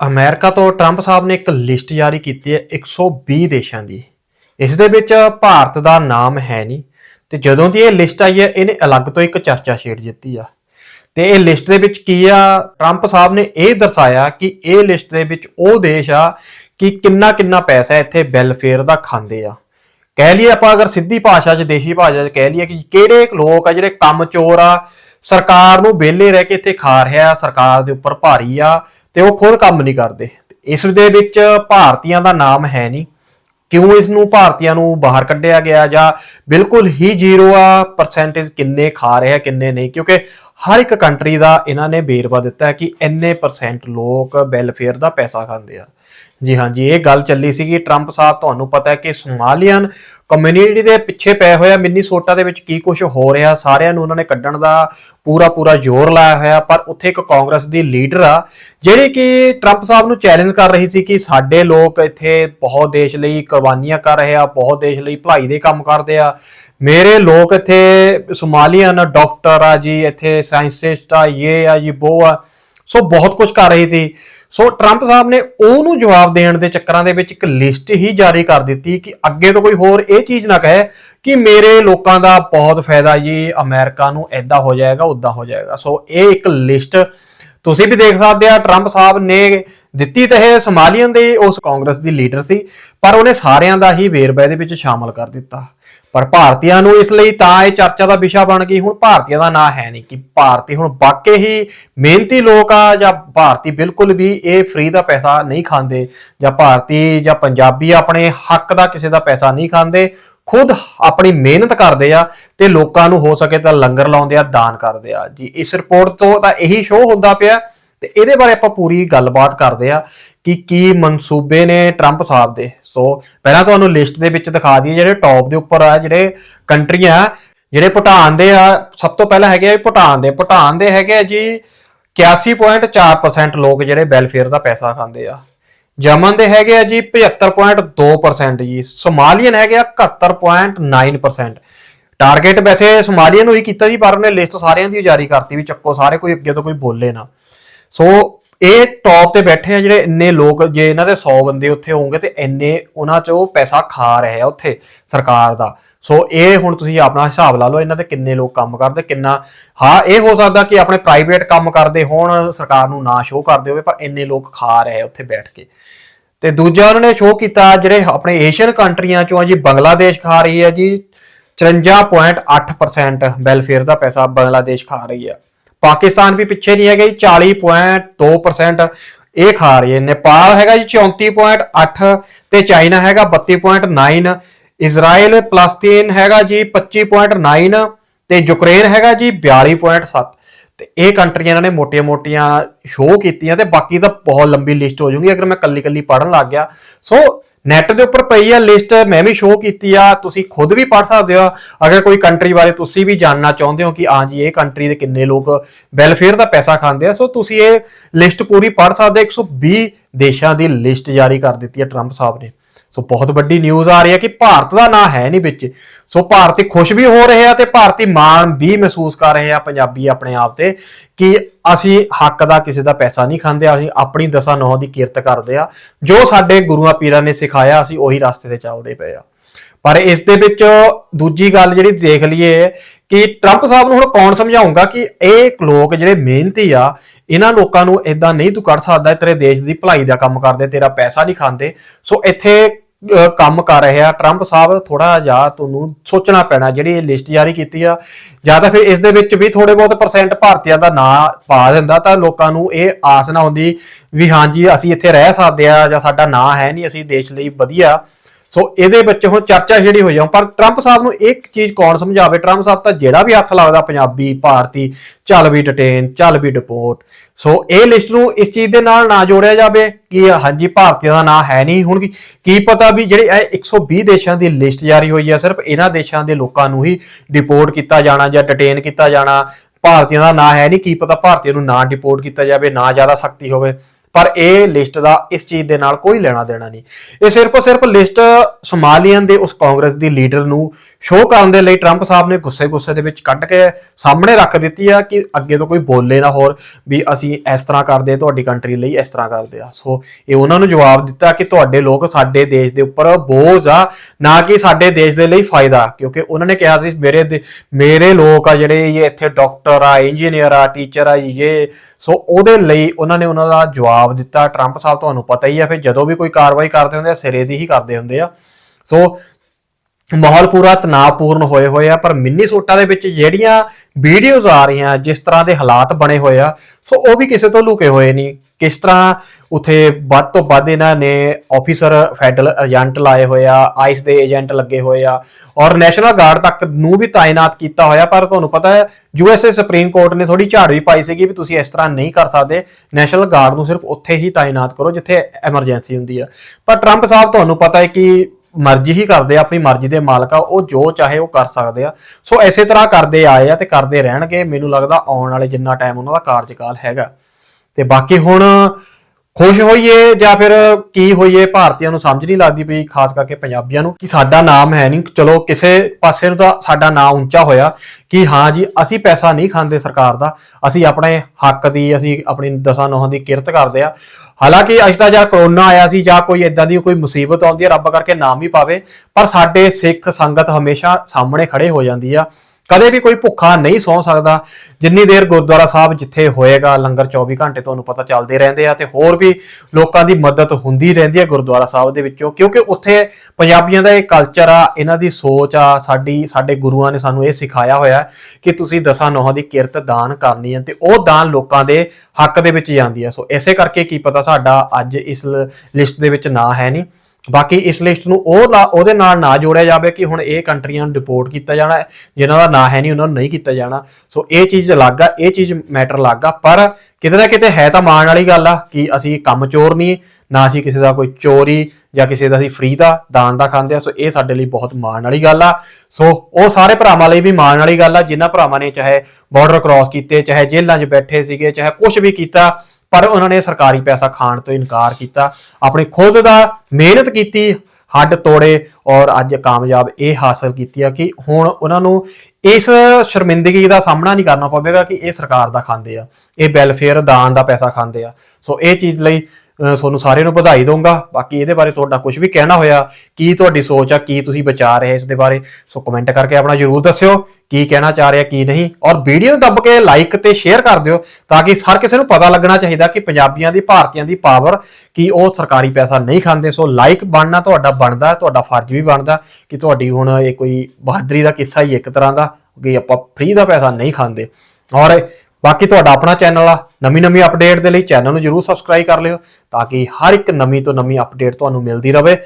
America ਤੋਂ Trump ਸਾਹਿਬ ਨੇ ਇੱਕ ਲਿਸਟ ਜਾਰੀ ਕੀਤੀ ਹੈ 120 ਦੇਸ਼ਾਂ ਦੀ। ਇਸ ਦੇ ਵਿੱਚ ਭਾਰਤ ਦਾ ਨਾਮ ਹੈ ਨਹੀਂ ਤੇ ਜਦੋਂ ਦੀ ਇਹ ਲਿਸਟ ਆਈ ਹੈ, ਇਹਨੇ ਅਲੱਗ ਤੋਂ ਇੱਕ ਚਰਚਾ ਛੇੜ ਦਿੱਤੀ ਆ। ਤੇ ਇਹ ਲਿਸਟ ਦੇ ਵਿੱਚ ਕੀ ਆ? ਟਰੰਪ ਸਾਹਿਬ ਨੇ ਇਹ ਦਰਸਾਇਆ ਕਿ ਇਹ ਲਿਸਟ ਦੇ ਵਿੱਚ ਉਹ ਦੇਸ਼ ਆ ਕਿ ਕਿੰਨਾ ਕਿੰਨਾ ਪੈਸਾ ਇੱਥੇ ਵੈਲਫੇਅਰ ਦਾ ਖਾਂਦੇ ਆ। ਕਹਿ ਲਈਏ ਆਪਾਂ ਅਗਰ ਸਿੱਧੀ ਭਾਸ਼ਾ 'ਚ, ਦੇਸ਼ੀ ਭਾਸ਼ਾ 'ਚ ਕਹਿ ਲਈਏ ਕਿ ਕਿਹੜੇ ਲੋਕ ਆ ਜਿਹੜੇ ਕੰਮ ਚੋਰ ਆ, ਸਰਕਾਰ ਨੂੰ ਵਿਹਲੇ ਰਹਿ ਕੇ ਇੱਥੇ ਖਾ ਰਿਹਾ, ਸਰਕਾਰ ਦੇ ਉੱਪਰ ਭਾਰੀ ਆ ਤੇ ਉਹ ਖੁਦ ਕੰਮ ਨਹੀਂ ਕਰਦੇ। ਇਸ ਦੇ ਵਿੱਚ ਭਾਰਤੀਆਂ ਦਾ ਨਾਮ ਹੈ ਨਹੀਂ। ਕਿਉਂ ਇਸ ਨੂੰ ਭਾਰਤੀਆਂ ਨੂੰ ਬਾਹਰ ਕੱਢਿਆ ਗਿਆ ਜਾਂ ਬਿਲਕੁਲ ਹੀ ਜ਼ੀਰੋ ਆ ਪਰਸੈਂਟੇਜ ਕਿੰਨੇ ਖਾ ਰਿਹਾ, ਕਿੰਨੇ ਨਹੀਂ? ਕਿਉਂਕਿ ਹਰ ਇੱਕ ਕੰਟਰੀ ਦਾ ਇਹਨਾਂ ਨੇ ਬੇਰਵਾ ਦਿੱਤਾ ਕਿ ਇੰਨੇ ਪਰਸੈਂਟ ਲੋਕ ਵੈਲਫੇਅਰ ਦਾ ਪੈਸਾ ਖਾਂਦੇ ਆ। ਜੀ ਹਾਂ ਜੀ, ਇਹ ਗੱਲ ਚੱਲੀ ਸੀਗੀ। ਟਰੰਪ ਸਾਹਿਬ, ਤੁਹਾਨੂੰ ਪਤਾ ਹੈ ਕਿ ਸੋਮਾਲੀਅਨ ਕਮਿਊਨਿਟੀ ਦੇ ਪਿੱਛੇ ਪਏ ਹੋਇਆ ਮਿਨੀਸੋਟਾ ਦੇ ਵਿੱਚ ਕੀ ਕੁਝ ਹੋ ਰਿਹਾ, ਸਾਰਿਆਂ ਨੂੰ ਉਹਨਾਂ ਨੇ ਕੱਢਣ ਦਾ ਪੂਰਾ ਪੂਰਾ ਜ਼ੋਰ ਲਾਇਆ ਹੋਇਆ। ਪਰ ਉੱਥੇ ਇੱਕ ਕਾਂਗਰਸ ਦੀ ਲੀਡਰ ਆ, ਜਿਹੜੀ ਕਿ ਟਰੰਪ ਸਾਹਿਬ ਨੂੰ ਚੈਲੰਜ ਕਰ ਰਹੀ ਸੀ ਕਿ ਸਾਡੇ ਲੋਕ ਇੱਥੇ ਬਹੁਤ ਦੇਸ਼ ਲਈ ਕੁਰਬਾਨੀਆਂ ਕਰ ਰਹੇ ਆ, ਬਹੁਤ ਦੇਸ਼ ਲਈ ਭਲਾਈ ਦੇ ਕੰਮ ਕਰਦੇ ਆ। ਮੇਰੇ ਲੋਕ ਇੱਥੇ ਸੋਮਾਲੀਅਨ ਡਾਕਟਰ ਆ ਜੀ, ਇੱਥੇ ਸਾਇੰਸਿਸਟ ਆ, ਇਹ ਆ ਜੀ ਉਹ ਆ। ਸੋ ਬਹੁਤ ਕੁਝ ਕਰ ਰਹੀ ਸੀ। ਸੋ ਟਰੰਪ ਸਾਹਿਬ ਨੇ ਉਹਨੂੰ ਜਵਾਬ ਦੇਣ ਦੇ ਚੱਕਰਾਂ ਦੇ ਵਿੱਚ ਇੱਕ ਲਿਸਟ ਹੀ ਜਾਰੀ ਕਰ ਦਿੱਤੀ ਕਿ ਅੱਗੇ ਤੋਂ ਕੋਈ ਹੋਰ ਇਹ ਚੀਜ਼ ਨਾ ਕਹੇ ਕਿ ਮੇਰੇ ਲੋਕਾਂ ਦਾ ਬਹੁਤ ਫਾਇਦਾ ਜੀ, ਅਮਰੀਕਾ ਨੂੰ ਐਦਾਂ ਹੋ ਜਾਏਗਾ ਉਦਾਂ ਹੋ ਜਾਏਗਾ। ਸੋ ਇਹ ਇੱਕ ਲਿਸਟ ਤੁਸੀਂ ਵੀ ਦੇਖ ਸਕਦੇ ਆ ਟਰੰਪ ਸਾਹਿਬ ਨੇ ਦਿੱਤੀ ਤਾਂ ਇਹ ਸਮਾਲੀਅਨ ਦੇ ਉਸ ਕਾਂਗਰਸ ਦੀ ਲੀਡਰ ਸੀ, ਪਰ ਉਹਨੇ ਸਾਰਿਆਂ ਦਾ ਹੀ ਵੇਰਵਾ ਦੇ ਵਿੱਚ ਸ਼ਾਮਲ ਕਰ ਦਿੱਤਾ। ਪਰ ਭਾਰਤੀਆਂ ਨੂੰ ਇਸ ਲਈ ਤਾਂ ਇਹ ਚਰਚਾ ਦਾ ਵਿਸ਼ਾ ਬਣ ਗਈ, ਹੁਣ ਭਾਰਤੀਆਂ ਦਾ ਨਾਂ ਹੈ ਨਹੀਂ ਕਿ ਭਾਰਤੀ। ਹੁਣ ਵਾਕਈ ਹੀ ਮਿਹਨਤੀ ਲੋਕ ਆ ਜਾਂ ਭਾਰਤੀ ਬਿਲਕੁਲ ਵੀ ਇਹ ਫ੍ਰੀ ਦਾ ਪੈਸਾ ਨਹੀਂ ਖਾਂਦੇ ਜਾਂ ਭਾਰਤੀ ਜਾਂ ਪੰਜਾਬੀ ਆਪਣੇ ਹੱਕ ਦਾ ਕਿਸੇ ਦਾ ਪੈਸਾ ਨਹੀਂ ਖਾਂਦੇ, ਖੁਦ ਆਪਣੀ ਮਿਹਨਤ ਕਰਦੇ ਆ ਤੇ ਲੋਕਾਂ ਨੂੰ ਹੋ ਸਕੇ ਤਾਂ ਲੰਗਰ ਲਾਉਂਦੇ ਆ, ਦਾਨ ਕਰਦੇ ਆ। ਜੀ, ਇਸ ਰਿਪੋਰਟ ਤੋਂ ਤਾਂ ਇਹੀ ਸ਼ੋਅ ਹੁੰਦਾ ਪਿਆ ਤੇ ਇਹਦੇ ਬਾਰੇ ਆਪਾਂ ਪੂਰੀ ਗੱਲਬਾਤ ਕਰਦੇ ਆ। ਕਿ ਕੀ ਮਨਸੂਬੇ ਨੇ ਟਰੰਪ ਸਾਹਿਬ ਦੇ? ਸੋ ਪਹਿਲਾਂ ਤੁਹਾਨੂੰ ਲਿਸਟ ਦੇ ਵਿੱਚ ਦਿਖਾ ਦਈਏ ਜਿਹੜੇ ਟੌਪ ਦੇ ਉੱਪਰ ਆ, ਜਿਹੜੇ ਕੰਟਰੀਆਂ ਜਿਹੜੇ ਭੂਟਾਨ ਦੇ ਆ, ਸਭ ਤੋਂ ਪਹਿਲਾਂ ਹੈਗੇ ਆ ਭੂਟਾਨ ਦੇ। ਭੂਟਾਨ ਦੇ ਹੈਗੇ ਆ ਜੀ 81.4% ਲੋਕ ਜਿਹੜੇ ਵੈਲਫੇਅਰ ਦਾ ਪੈਸਾ ਖਾਂਦੇ ਆ। ਜਮਨ ਦੇ ਹੈਗੇ ਆ ਜੀ 75.2% ਜੀ। ਸੋਮਾਲੀਅਨ ਹੈਗੇ ਆ 71.9% ਟਾਰਗੇਟ ਵੈਸੇ ਸੋਮਾਲੀਆ ਨੂੰ ਹੀ ਕੀਤਾ ਜੀ, ਪਰ ਉਹਨੇ ਲਿਸਟ ਸਾਰਿਆਂ ਦੀ ਜਾਰੀ ਕਰਤੀ ਵੀ ਚੱਕੋ, ਸਾਰੇ ਕੋਈ ਅੱਗੇ ਤੋਂ ਕੋਈ ਬੋਲੇ ਨਾ। ਸੋ ਇਹ ਟੌਪ ਤੇ ਬੈਠੇ ਆ ਜਿਹੜੇ ਇੰਨੇ ਲੋਕ, ਜੇ ਇਹਨਾਂ ਦੇ 100 ਬੰਦੇ ਉੱਥੇ ਹੋਣਗੇ ਤੇ ਇੰਨੇ ਉਹਨਾਂ ਚੋਂ ਪੈਸਾ ਖਾ ਰਹੇ ਆ ਉੱਥੇ ਸਰਕਾਰ ਦਾ। ਸੋ ਇਹ ਹੁਣ ਤੁਸੀਂ ਆਪਣਾ ਹਿਸਾਬ ਲਾ ਲਓ ਇਹਨਾਂ ਦੇ ਕਿੰਨੇ ਲੋਕ ਕੰਮ ਕਰਦੇ, ਕਿੰਨਾ ਹਾਂ, ਇਹ ਹੋ ਸਕਦਾ ਕਿ ਆਪਣੇ ਪ੍ਰਾਈਵੇਟ ਕੰਮ ਕਰਦੇ ਹੋਣ, ਸਰਕਾਰ ਨੂੰ ਨਾ ਸ਼ੋਅ ਕਰਦੇ ਹੋਵੇ, ਪਰ ਇੰਨੇ ਲੋਕ ਖਾ ਰਹੇ ਆ ਉੱਥੇ ਬੈਠ ਕੇ। ਤੇ ਦੂਜਾ ਉਹਨਾਂ ਨੇ ਸ਼ੋਅ ਕੀਤਾ ਜਿਹੜੇ ਆਪਣੇ ਏਸ਼ੀਅਨ ਕੰਟਰੀਆਂ ਚੋਂ ਆ ਜੀ ਬੰਗਲਾਦੇਸ਼ ਖਾ ਰਹੀ ਹੈ ਜੀ 54.8% ਵੈਲਫੇਅਰ ਦਾ ਪੈਸਾ ਬੰਗਲਾਦੇਸ਼ ਖਾ ਰਹੀ ਹੈ ਪਾਕਿਸਤਾਨ ਵੀ ਪਿੱਛੇ ਨਹੀਂ ਹੈਗਾ ਜੀ 40.2% ਇਹ ਖਾ ਰਹੀ ਹੈ। ਨੇਪਾਲ ਹੈਗਾ ਜੀ 34.8 ਤੇ ਚਾਈਨਾ ਹੈਗਾ 32.9 ਇਜ਼ਰਾਈਲ ਪਲਸਤੀਨ ਹੈਗਾ ਜੀ 25.9 ਤੇ ਯੂਕਰੇਨ ਹੈਗਾ ਜੀ 42.7 ਤੇ ਇਹ ਕੰਟਰੀਆਂ ਇਹਨਾਂ ਨੇ ਮੋਟੀਆਂ-ਮੋਟੀਆਂ ਸ਼ੋਅ ਕੀਤੀਆਂ ਤੇ ਬਾਕੀ ਤਾਂ ਬਹੁਤ ਲੰਬੀ ਲਿਸਟ ਹੋ ਜੂਗੀ, ਅਗਰ ਮੈਂ ਕੱਲੀ-ਕੱਲੀ ਪੜਨ ਲੱਗ ਗਿਆ। ਸੋ ਨੈਟ ਦੇ ਉੱਪਰ ਪਈ ਆ ਲਿਸਟ ਮੈਂ ਵੀ ਸ਼ੋਅ ਕੀਤੀ ਆ, ਤੁਸੀਂ ਖੁਦ ਵੀ ਪੜ ਸਕਦੇ ਹੋ। ਅਗਰ ਕੋਈ ਕੰਟਰੀ ਬਾਰੇ ਤੁਸੀਂ ਵੀ ਜਾਣਨਾ ਚਾਹੁੰਦੇ ਹੋ ਕਿ ਹਾਂ ਜੀ, ਇਹ ਕੰਟਰੀ ਦੇ ਕਿੰਨੇ ਲੋਕ ਵੈਲਫੇਅਰ ਦਾ ਪੈਸਾ ਖਾਂਦੇ ਆ ਸੋ ਤੁਸੀਂ ਇਹ ਲਿਸਟ ਪੂਰੀ ਪੜ ਸਕਦੇ ਹੋ। 120 ਦੇਸ਼ਾਂ ਦੀ ਲਿਸਟ ਜਾਰੀ ਕਰ ਦਿੱਤੀ ਹੈ ਟਰੰਪ ਸਾਹਿਬ ਨੇ। ਸੋ ਬਹੁਤ ਵੱਡੀ ਨਿਊਜ਼ ਆ ਰਹੀ ਹੈ ਕਿ ਭਾਰਤ ਦਾ ਨਾਂ ਹੈ ਨਹੀਂ ਵਿੱਚ। ਸੋ ਭਾਰਤੀ ਖੁਸ਼ ਵੀ ਹੋ ਰਹੇ ਆ ਤੇ ਭਾਰਤੀ ਮਾਣ ਵੀ ਮਹਿਸੂਸ ਕਰ ਰਹੇ ਆ ਪੰਜਾਬੀ ਆਪਣੇ ਆਪ ਤੇ ਕਿ ਅਸੀਂ ਹੱਕ ਦਾ ਕਿਸੇ ਦਾ ਪੈਸਾ ਨਹੀਂ ਖਾਂਦੇ, ਅਸੀਂ ਆਪਣੀ ਦਸਾ ਨੌ ਦੀ ਕਿਰਤ ਕਰਦੇ ਆ। ਜੋ ਸਾਡੇ ਗੁਰੂਆਂ ਪੀਰਾਂ ਨੇ ਸਿਖਾਇਆ, ਅਸੀਂ ਉਹੀ ਰਸਤੇ ਤੇ ਚੱਲਦੇ ਪਏ ਆ। ਪਰ ਇਸ ਦੇ ਵਿੱਚ ਦੂਜੀ ਗੱਲ ਜਿਹੜੀ ਦੇਖ ਲਈਏ ਕਿ ਟਰੰਪ ਸਾਹਿਬ ਨੂੰ ਹੁਣ ਕੌਣ ਸਮਝਾਊਗਾ ਕਿ ਇਹ ਲੋਕ ਜਿਹੜੇ ਮਿਹਨਤੀ ਆ ਇਹਨਾਂ ਲੋਕਾਂ ਨੂੰ ਇਦਾਂ ਨਹੀਂ ਤੂੰ ਕਰ ਸਕਦਾ, ਤੇਰੇ ਦੇਸ਼ ਦੀ ਭਲਾਈ ਦਾ ਕੰਮ ਕਰਦੇ, ਤੇਰਾ ਪੈਸਾ ਨਹੀਂ ਖਾਂਦੇ। ਸੋ ਇੱਥੇ ਕੰਮ ਕਰ ਰਹੇ ਆ ਟਰੰਪ ਸਾਹਿਬ ਥੋੜਾ ਜਿਹਾ ਤੁਹਾਨੂੰ ਸੋਚਣਾ ਪੈਣਾ, ਜਿਹੜੀ ਇਹ ਲਿਸਟ ਜਾਰੀ ਕੀਤੀ ਆ। ਜਾਂ ਤਾਂ ਫਿਰ ਇਸ ਦੇ ਵਿੱਚ ਵੀ ਥੋੜੇ ਬਹੁਤ ਪਰਸੈਂਟ ਭਾਰਤੀਆਂ ਦਾ ਨਾਂ ਪਾ ਦਿੰਦਾ ਤਾਂ ਲੋਕਾਂ ਨੂੰ ਇਹ ਆਸ ਨਾ ਹੁੰਦੀ ਵੀ ਹਾਂਜੀ, ਅਸੀਂ ਇੱਥੇ ਰਹਿ ਸਕਦੇ ਆ ਜਾਂ ਸਾਡਾ ਨਾਂ ਹੈ ਨਹੀਂ, ਅਸੀਂ ਦੇਸ਼ ਲਈ ਵਧੀਆ ਸੋ ਇਹਦੇ ਵਿੱਚ ਹੁਣ ਚਰਚਾ ਜਿਹੜੀ ਹੋ ਜਾਉ ਪਰ ਟਰੰਪ ਸਾਹਿਬ ਨੂੰ ਇੱਕ ਚੀਜ਼ ਕੌਣ ਸਮਝਾਵੇ? ਟਰੰਪ ਸਾਹਿਬ ਤਾਂ ਜਿਹੜਾ ਵੀ ਹੱਥ ਲੱਗਦਾ, ਪੰਜਾਬੀ, ਭਾਰਤੀ, ਚੱਲ ਵੀ ਡਿਟੇਨ ਚੱਲ ਵੀ ਡਿਪੋਰਟ ਸੋ ਇਹ ਲਿਸਟ ਨੂੰ ਇਸ ਚੀਜ਼ ਦੇ ਨਾਲ ਨਾ ਜੋੜਿਆ ਜਾਵੇ ਕਿ ਹਾਂਜੀ, ਭਾਰਤੀਆਂ ਦਾ ਨਾਂ ਹੈ ਨਹੀਂ। ਹੁਣ ਕੀ- ਪਤਾ ਵੀ ਜਿਹੜੇ ਇਹ 120 ਦੇਸ਼ਾਂ ਦੀ ਲਿਸਟ ਜਾਰੀ ਹੋਈ ਹੈ ਸਿਰਫ ਇਹਨਾਂ ਦੇਸ਼ਾਂ ਦੇ ਲੋਕਾਂ ਨੂੰ ਹੀ ਡਿਪੋਰਟ ਕੀਤਾ ਜਾਣਾ ਜਾਂ ਡਿਟੇਨ ਕੀਤਾ ਜਾਣਾ। ਭਾਰਤੀਆਂ ਦਾ ਨਾਂ ਹੈ ਨਹੀਂ, ਕੀ ਪਤਾ ਭਾਰਤੀਆਂ ਨੂੰ ਨਾ ਡਿਪੋਰਟ ਕੀਤਾ ਜਾਵੇ, ਨਾ ਜ਼ਿਆਦਾ ਸਖਤੀ ਹੋਵੇ। ਪਰ ਇਹ ਲਿਸਟ ਦਾ ਇਸ ਚੀਜ਼ ਦੇ ਨਾਲ ਕੋਈ ਲੈਣਾ ਦੇਣਾ ਨਹੀਂ। ਇਹ ਸਿਰਫ ਸਿਰਫ ਲਿਸਟ ਸਮਾਲੀਅਨ ਦੇ ਉਸ ਕਾਂਗਰਸ ਦੀ ਲੀਡਰ ਨੂੰ ਸ਼ੋਅ ਕਰਨ ਦੇ ਲਈ ਟਰੰਪ ਸਾਹਿਬ ਨੇ ਗੁੱਸੇ-ਗੁੱਸੇ ਦੇ ਵਿੱਚ ਕੱਢ ਕੇ ਸਾਹਮਣੇ ਰੱਖ ਦਿੱਤੀ ਆ ਕਿ ਅੱਗੇ ਤੋਂ ਕੋਈ ਬੋਲੇ ਨਾ ਹੋਰ ਵੀ ਅਸੀਂ ਇਸ ਤਰ੍ਹਾਂ ਕਰਦੇ, ਤੁਹਾਡੀ ਕੰਟਰੀ ਲਈ ਇਸ ਤਰ੍ਹਾਂ ਕਰਦੇ ਆ। ਸੋ ਇਹ ਉਹਨਾਂ ਨੂੰ ਜਵਾਬ ਦਿੱਤਾ ਕਿ ਤੁਹਾਡੇ ਲੋਕ ਸਾਡੇ ਦੇਸ਼ ਦੇ ਉੱਪਰ ਬੋਝ ਆ, ਨਾ ਕਿ ਸਾਡੇ ਦੇਸ਼ ਦੇ ਲਈ ਫਾਇਦਾ, ਕਿਉਂਕਿ ਉਹਨਾਂ ਨੇ ਕਿਹਾ ਸੀ, ਮੇਰੇ ਦੇ- ਮੇਰੇ ਲੋਕ ਆ ਜਿਹੜੇ ਇਹ ਇੱਥੇ ਡਾਕਟਰ ਆ, ਇੰਜੀਨੀਅਰ ਆ, ਟੀਚਰ ਆ, ਇਹ ਸੋ ਉਹਦੇ ਲਈ ਉਹਨਾਂ ਨੇ ਉਹਨਾਂ ਦਾ ਜਵਾਬ ਦਿੱਤਾ। ਟਰੰਪ ਸਾਹਿਬ, ਤੁਹਾਨੂੰ ਪਤਾ ਹੀ ਆ, ਫਿਰ ਜਦੋਂ ਵੀ ਕੋਈ ਕਾਰਵਾਈ ਕਰਦੇ ਹੁੰਦੇ ਆ, ਸਿਰੇ ਦੀ ਹੀ ਕਰਦੇ ਹੁੰਦੇ ਆ। ਸੋ, ਮਾਹੌਲ ਪੂਰਾ ਤਣਾਅਪੂਰਨ ਹੋਏ ਹੋਏ ਆ, ਪਰ ਮਿਨੀਸੋਟਾ ਦੇ ਵਿੱਚ ਜਿਹੜੀਆਂ ਵੀਡੀਓਜ਼ ਆ ਰਹੀਆਂ, ਜਿਸ ਤਰ੍ਹਾਂ ਦੇ ਹਾਲਾਤ ਬਣੇ ਹੋਏ ਆ, ਸੋ ਉਹ ਵੀ ਕਿਸੇ ਤੋਂ ਲੁਕੇ ਹੋਏ ਨਹੀਂ। ਕਿਸ ਤਰ੍ਹਾਂ ਉਥੇ ਵੱਧ ਤੋਂ ਵੱਧ ਇਹਨਾਂ ਨੇ ਆਫੀਸਰ ਫੈਡਰਲ ਏਜੰਟ ਲਾਏ ਹੋਏ ਆ ਆਈਸ ਦੇ ਏਜੰਟ ਲੱਗੇ ਹੋਏ ਆ ਔਰ ਨੈਸ਼ਨਲ ਗਾਰਡ ਤੱਕ ਨੂੰ ਵੀ ਤਾਇਨਾਤ ਕੀਤਾ ਹੋਇਆ, ਪਰ ਤੁਹਾਨੂੰ ਪਤਾ ਹੈ ਯੂਐਸਏ ਸੁਪਰੀਮ ਕੋਰਟ ਨੇ ਥੋੜੀ ਝਾੜ ਵੀ ਪਾਈ ਸੀਗੀ ਵੀ ਤੁਸੀਂ ਇਸ ਤਰ੍ਹਾਂ ਨਹੀਂ ਕਰ ਸਕਦੇ ਨੈਸ਼ਨਲ ਗਾਰਡ ਨੂੰ ਸਿਰਫ ਉੱਥੇ ਹੀ ਤਾਇਨਾਤ ਕਰੋ ਜਿੱਥੇ ਐਮਰਜੈਂਸੀ ਹੁੰਦੀ ਆ। ਪਰ ਟਰੰਪ ਸਾਹਿਬ, ਤੁਹਾਨੂੰ ਪਤਾ ਹੈ ਕਿ ਮਰਜ਼ੀ ਹੀ ਕਰਦੇ ਆ, ਆਪਣੀ ਮਰਜ਼ੀ ਦੇ ਮਾਲਕ ਆ, ਉਹ ਜੋ ਚਾਹੇ ਉਹ ਕਰ ਸਕਦੇ ਆ। ਸੋ ਐਸੇ ਤਰ੍ਹਾਂ ਕਰਦੇ ਆਏ ਆ ਤੇ ਕਰਦੇ ਰਹਿਣਗੇ, ਮੈਨੂੰ ਲੱਗਦਾ ਆਉਣ ਵਾਲੇ ਜਿੰਨਾ ਟਾਈਮ ਉਹਨਾਂ ਦਾ ਕਾਰਜਕਾਲ ਹੈਗਾ। ਤੇ ਬਾਕੀ ਹੁਣ ਖੁਸ਼ ਹੋਈਏ ਜਾਂ ਫਿਰ ਕੀ ਹੋਈਏ, ਭਾਰਤੀਆਂ ਨੂੰ ਸਮਝ ਨਹੀਂ ਲੱਗਦੀ ਪਈ, ਖਾਸ ਕਰਕੇ ਪੰਜਾਬੀਆਂ ਨੂੰ, ਕਿ ਸਾਡਾ ਨਾਮ ਹੈ ਨਹੀਂ। ਚਲੋ, ਕਿਸੇ ਪਾਸੇ ਨੂੰ ਤਾਂ ਸਾਡਾ ਨਾਮ ਉੱਚਾ ਹੋਇਆ ਕਿ ਹਾਂ ਜੀ, ਅਸੀਂ ਪੈਸਾ ਨਹੀਂ ਖਾਂਦੇ ਸਰਕਾਰ ਦਾ। ਅਸੀਂ ਆਪਣੇ ਹੱਕ ਦੀ, ਅਸੀਂ ਆਪਣੀ ਦਸਾਂ ਨੋਹਾਂ ਦੀ ਕਿਰਤ ਕਰਦੇ ਆ। ਹਾਲਾਂਕਿ ਅੱਜ ਤਾਂ ਜਾਂ ਕਰੋਨਾ ਆਇਆ ਸੀ ਜਾਂ ਕੋਈ ਇਦਾਂ ਦੀ ਕੋਈ ਮੁਸੀਬਤ ਆਉਂਦੀ ਹੈ, ਰੱਬ ਕਰਕੇ ਨਾਮ ਹੀ ਪਾਵੇ, ਪਰ ਸਾਡੇ ਸਿੱਖ ਸੰਗਤ ਹਮੇਸ਼ਾ ਸਾਹਮਣੇ ਖੜੇ ਹੋ ਜਾਂਦੀ ਆ। ਕਦੇ ਵੀ ਕੋਈ ਭੁੱਖਾ ਨਹੀਂ ਸੌ ਸਕਦਾ। ਜਿੰਨੀ ਦੇਰ ਗੁਰਦੁਆਰਾ ਸਾਹਿਬ ਜਿੱਥੇ ਹੋਏਗਾ, ਲੰਗਰ 24 ਘੰਟੇ ਤੁਹਾਨੂੰ ਪਤਾ ਚੱਲਦੇ ਰਹਿੰਦੇ ਆ ਤੇ ਹੋਰ ਵੀ ਲੋਕਾਂ ਦੀ ਮਦਦ ਹੁੰਦੀ ਰਹਿੰਦੀ ਹੈ ਗੁਰਦੁਆਰਾ ਸਾਹਿਬ ਦੇ ਵਿੱਚੋਂ, ਕਿਉਂਕਿ ਉੱਥੇ ਪੰਜਾਬੀਆਂ ਦਾ ਇਹ ਕਲਚਰ ਆ, ਇਹਨਾਂ ਦੀ ਸੋਚ ਆ, ਸਾਡੀ, ਸਾਡੇ ਗੁਰੂਆਂ ਨੇ ਸਾਨੂੰ ਇਹ ਸਿਖਾਇਆ ਹੋਇਆ ਕਿ ਤੁਸੀਂ ਦਸਾਂ ਨੋਹਾਂ ਦੀ ਕਿਰਤ ਦਾਨ ਕਰਨੀ ਹੈ ਤੇ ਉਹ ਦਾਨ ਲੋਕਾਂ ਦੇ ਹੱਕ ਦੇ ਵਿੱਚ ਜਾਂਦੀ ਹੈ ਸੋ ਇਸੇ ਕਰਕੇ ਕੀ ਪਤਾ ਸਾਡਾ ਅੱਜ ਇਸ ਲਿਸਟ ਦੇ ਵਿੱਚ ਨਾਂ ਹੈ ਨਹੀਂ। ਬਾਕੀ ਇਸ ਲਿਸਟ ਨੂੰ ਉਹ ਨਾ- ਉਹਦੇ ਨਾਲ ਨਾ ਜੋੜਿਆ ਜਾਵੇ ਕਿ ਹੁਣ ਇਹ ਕੰਟਰੀਆਂ ਨੂੰ ਡਿਪੋਰਟ ਕੀਤਾ ਜਾਣਾ ਹੈ, ਜਿਨ੍ਹਾਂ ਦਾ ਨਾਂ ਹੈ ਨਹੀਂ, ਉਹਨਾਂ ਨੂੰ ਨਹੀਂ ਕੀਤਾ ਜਾਣਾ। ਸੋ ਇਹ ਚੀਜ਼ ਅਲੱਗ ਆ, ਇਹ ਚੀਜ਼ ਮੈਟਰ ਅਲੱਗ ਆ, ਪਰ ਕਿਤੇ ਨਾ ਕਿਤੇ ਹੈ ਤਾਂ ਮਾਣ ਵਾਲੀ ਗੱਲ ਆ ਕਿ ਅਸੀਂ ਕੰਮ ਚੋਰ ਨਹੀਂ, ਨਾ ਅਸੀਂ ਕਿਸੇ ਦਾ ਕੋਈ ਚੋਰੀ ਜਾਂ ਕਿਸੇ ਦਾ ਅਸੀਂ ਫ੍ਰੀ ਦਾ ਦਾਨ ਦਾ ਖਾਂਦੇ ਆ, ਸੋ ਇਹ ਸਾਡੇ ਲਈ ਬਹੁਤ ਮਾਣ ਵਾਲੀ ਗੱਲ ਆ। ਸੋ ਉਹ ਸਾਰੇ ਭਰਾਵਾਂ ਲਈ ਵੀ ਮਾਣ ਵਾਲੀ ਗੱਲ ਆ, ਜਿਨ੍ਹਾਂ ਭਰਾਵਾਂ ਨੇ ਚਾਹੇ ਬਾਰਡਰ ਕ੍ਰਾਸ ਕੀਤੇ, ਚਾਹੇ ਜੇਲ੍ਹਾਂ 'ਚ ਬੈਠੇ ਸੀਗੇ, ਚਾਹੇ ਕੁਝ ਵੀ ਕੀਤਾ ਪਰ ਉਹਨਾਂ ਨੇ ਸਰਕਾਰੀ ਪੈਸਾ ਖਾਣ ਤੋਂ ਇਨਕਾਰ ਕੀਤਾ। ਆਪਣੀ ਖੁਦ ਦਾ ਮਿਹਨਤ ਕੀਤੀ, ਹੱਡ ਤੋੜੇ ਔਰ ਅੱਜ ਕਾਮਯਾਬ ਇਹ ਹਾਸਲ ਕੀਤੀ ਆ ਕਿ ਹੁਣ ਉਹਨਾਂ ਨੂੰ ਇਸ ਸ਼ਰਮਿੰਦਗੀ ਦਾ ਸਾਹਮਣਾ ਨਹੀਂ ਕਰਨਾ ਪਵੇਗਾ ਕਿ ਇਹ ਸਰਕਾਰ ਦਾ ਖਾਂਦੇ ਆ, ਇਹ ਵੈਲਫੇਅਰ ਦਾਨ ਦਾ ਪੈਸਾ ਖਾਂਦੇ ਆ। ਸੋ ਇਹ ਚੀਜ਼ ਲਈ ਤੁਹਾਨੂੰ ਸਾਰਿਆਂ ਨੂੰ ਵਧਾਈ ਦਊਂਗਾ। ਬਾਕੀ ਇਹਦੇ ਬਾਰੇ ਤੁਹਾਡਾ ਕੁਝ ਵੀ ਕਹਿਣਾ ਹੋਇਆ, ਕੀ ਤੁਹਾਡੀ ਸੋਚ ਆ, ਕੀ ਤੁਸੀਂ ਵਿਚਾਰ ਰਹੇ ਇਸ ਦੇ ਬਾਰੇ, ਸੋ ਕਮੈਂਟ ਕਰਕੇ ਆਪਣਾ ਜਰੂਰ ਦੱਸਿਓ, ਕੀ ਕਹਿਣਾ ਚਾਹ ਰਿਹਾ, ਕੀ ਨਹੀਂ। ਔਰ ਵੀਡੀਓ ਨੂੰ ਦੱਬ ਕੇ ਲਾਈਕ ਤੇ ਸ਼ੇਅਰ ਕਰ ਦਿਓ, ਤਾਂ ਕਿ ਹਰ ਕਿਸੇ ਨੂੰ ਪਤਾ ਲੱਗਣਾ ਚਾਹੀਦਾ ਕਿ ਪੰਜਾਬੀਆਂ ਦੀ, ਭਾਰਤੀਆਂ ਦੀ ਪਾਵਰ ਕਿ ਉਹ ਸਰਕਾਰੀ ਪੈਸਾ ਨਹੀਂ ਖਾਂਦੇ। ਸੋ ਲਾਈਕ ਬਣਨਾ ਤੁਹਾਡਾ ਬਣਦਾ, ਤੁਹਾਡਾ ਫਰਜ਼ ਵੀ ਬਣਦਾ ਕਿ ਤੁਹਾਡੀ ਹੁਣ ਇਹ ਕੋਈ ਬਹਾਦਰੀ ਦਾ ਕਿੱਸਾ ਹੀ ਇੱਕ ਤਰ੍ਹਾਂ ਦਾ, ਕਿ ਆਪਾਂ ਫ੍ਰੀ ਦਾ ਪੈਸਾ ਨਹੀਂ ਖਾਂਦੇ। ਔਰ ਬਾਕੀ ਤੁਹਾਡਾ ਆਪਣਾ ਚੈਨਲ ਆ, ਨਵੀਂ ਨਵੀਂ ਅਪਡੇਟ ਦੇ ਲਈ ਚੈਨਲ ਨੂੰ ਜਰੂਰ ਸਬਸਕ੍ਰਾਈਬ ਕਰ ਲਿਓ ਤਾਂ ਕਿ ਹਰ ਇੱਕ ਨਵੀਂ ਤੋਂ ਨਵੀਂ ਅਪਡੇਟ ਤੁਹਾਨੂੰ ਮਿਲਦੀ ਰਹੇ।